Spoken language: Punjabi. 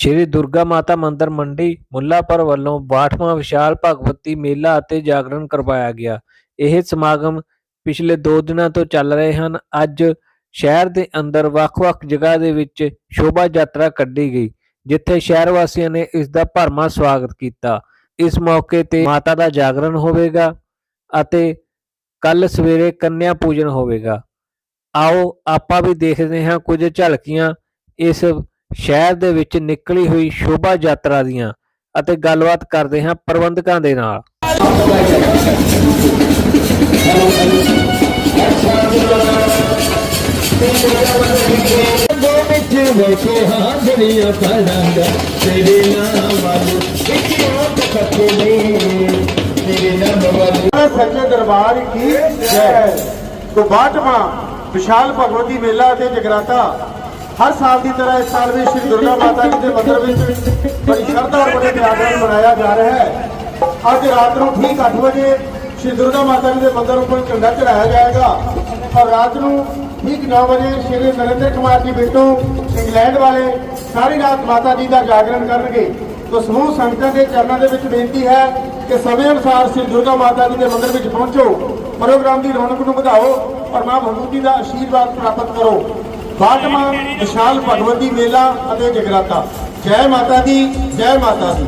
ਸ਼੍ਰੀ ਦੁਰਗਾ ਮਾਤਾ ਮੰਦਿਰ ਮੰਡੀ ਮੁੱਲਾਪੁਰ ਵੱਲੋਂ 62ਵਾਂ ਵਿਸ਼ਾਲ ਭਗਵਤੀ ਮੇਲਾ ਅਤੇ ਜਾਗਰਣ ਕਰਵਾਇਆ ਗਿਆ। ਇਹ ਸਮਾਗਮ ਪਿਛਲੇ 2 ਦਿਨਾਂ ਤੋਂ ਚੱਲ ਰਹੇ ਹਨ। ਅੱਜ ਸ਼ਹਿਰ ਦੇ ਅੰਦਰ ਵੱਖ-ਵੱਖ ਜਗ੍ਹਾ ਦੇ ਵਿੱਚ ਸ਼ੋਭਾ ਯਾਤਰਾ ਕੱਢੀ ਗਈ, ਜਿੱਥੇ ਸ਼ਹਿਰ ਵਾਸੀਆਂ ਨੇ ਇਸ ਦਾ ਭਰਮਾ ਸਵਾਗਤ ਕੀਤਾ। ਇਸ ਮੌਕੇ ਤੇ ਮਾਤਾ ਦਾ ਜਾਗਰਣ ਹੋਵੇਗਾ ਅਤੇ ਕੱਲ ਸਵੇਰੇ ਕੰਨਿਆ ਪੂਜਨ ਹੋਵੇਗਾ। ਆਓ, ਆਪਾਂ ਵੀ ਦੇਖਦੇ ਹਾਂ ਕੁਝ ਝਲਕੀਆਂ ਇਸ ਸ਼ਹਿਰ ਦੇ ਵਿੱਚ ਨਿਕਲੀ ਹੋਈ ਸ਼ੋਭਾ ਯਾਤਰਾ ਦੀਆਂ ਅਤੇ ਗੱਲਬਾਤ ਕਰਦੇ ਹਾਂ ਪ੍ਰਬੰਧਕਾਂ ਦੇ ਨਾਲ। ਸੱਚੇ ਦਰਬਾਰ ਕੀ ਜੈ। ਤੋਂ ਬਾਟਵਾ ਵਿਸ਼ਾਲ ਭਗਵਤੀ ਮੇਲਾ ਅਤੇ ਜਗਰਾਤਾ ਹਰ ਸਾਲ ਦੀ ਤਰ੍ਹਾਂ ਇਸ ਸਾਲ ਵੀ ਸ਼੍ਰੀ ਦੁਰਗਾ ਮਾਤਾ ਜੀ ਦੇ ਮੰਦਿਰ ਵਿੱਚ ਬੜੀ ਸ਼ਰਧਾ ਔਰ ਬੜੇ ਪਿਆਰ ਨਾਲ ਮਨਾਇਆ ਜਾ ਰਿਹਾ ਹੈ। ਅੱਜ ਰਾਤ ਨੂੰ ਠੀਕ 8 ਵਜੇ ਸ਼੍ਰੀ ਦੁਰਗਾ ਮਾਤਾ ਜੀ ਦੇ ਮੰਦਿਰ ਉੱਪਰ ਝੰਡਾ ਚੜਾਇਆ ਜਾਏਗਾ ਔਰ ਰਾਤ ਨੂੰ ਠੀਕ 9 ਵਜੇ ਸ਼੍ਰੀ ਨਰਿੰਦਰ ਕੁਮਾਰ ਜੀ ਬਿੱਟੂ ਇੰਗਲੈਂਡ ਵਾਲੇ ਸਾਰੀ ਰਾਤ ਮਾਤਾ ਜੀ ਦਾ ਜਾਗਰਣ ਕਰਨਗੇ। ਤੋ ਸਮੂਹ ਸੰਗਤਾਂ ਦੇ ਚਰਨਾਂ ਦੇ ਵਿੱਚ ਬੇਨਤੀ ਹੈ ਕਿ ਸਮੇਂ ਅਨੁਸਾਰ ਸ੍ਰੀ ਦੁਰਗਾ ਮਾਤਾ ਜੀ ਦੇ ਮੰਦਿਰ ਵਿੱਚ ਪਹੁੰਚੋ। ਪ੍ਰੋਗਰਾਮ ਦੀ ਰੌਣਕ ਨੂੰ ਵਧਾਓ ਔਰ ਮਾਂ ਭਗਵਤੀ ਦਾ ਆਸ਼ੀਰਵਾਦ ਪ੍ਰਾਪਤ ਕਰੋ। ਬਾਟਮਾ ਵਿਸ਼ਾਲ ਭਗਵਤੀ ਮੇਲਾ ਅਤੇ ਜਗਰਾਤਾ। ਜੈ ਮਾਤਾ ਦੀ ਜੈ ਮਾਤਾ ਦੀ।